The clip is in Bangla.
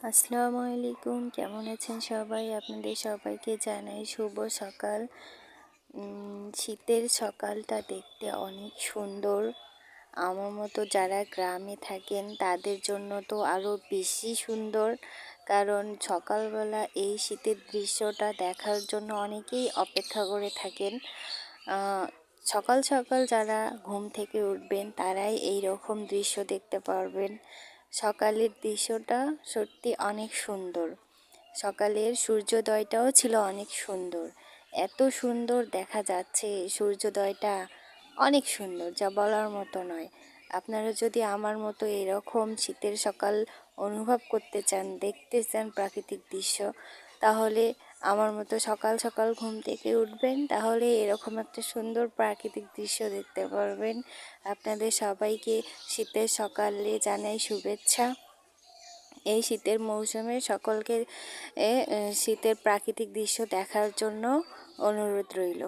আসসালামু আলাইকুম। কেমন আছেন সবাই? আপনাদের সবাইকে জানাই শুভ সকাল। শীতের সকালটা দেখতে অনেক সুন্দর। আমার মতো যারা গ্রামে থাকেন, তাদের জন্য তো আরও বেশি সুন্দর। কারণ সকালবেলা এই শীতের দৃশ্যটা দেখার জন্য অনেকেই অপেক্ষা করে থাকেন। সকাল সকাল যারা ঘুম থেকে উঠবেন, তারাই এই রকম দৃশ্য দেখতে পারবেন। সকালের দৃশ্যটা সত্যি অনেক সুন্দর। সকালের সূর্যোদয়টাও ছিল অনেক সুন্দর। এত সুন্দর দেখা যাচ্ছে সূর্যোদয়টা অনেক সুন্দর, যা বলার মতো নয়। আপনারা যদি আমার মতো এরকম শীতের সকাল অনুভব করতে চান, দেখতে চান প্রাকৃতিক দৃশ্য, তাহলে আমার মতো সকাল সকাল ঘুম থেকে উঠবেন, তাহলে এরকম একটা সুন্দর প্রাকৃতিক দৃশ্য দেখতে পারবেন। আপনাদের সবাইকে শীতের সকালে জানাই শুভেচ্ছা। এই শীতের মৌসুমে সকলকে শীতের প্রাকৃতিক দৃশ্য দেখার জন্য অনুরোধ রইল।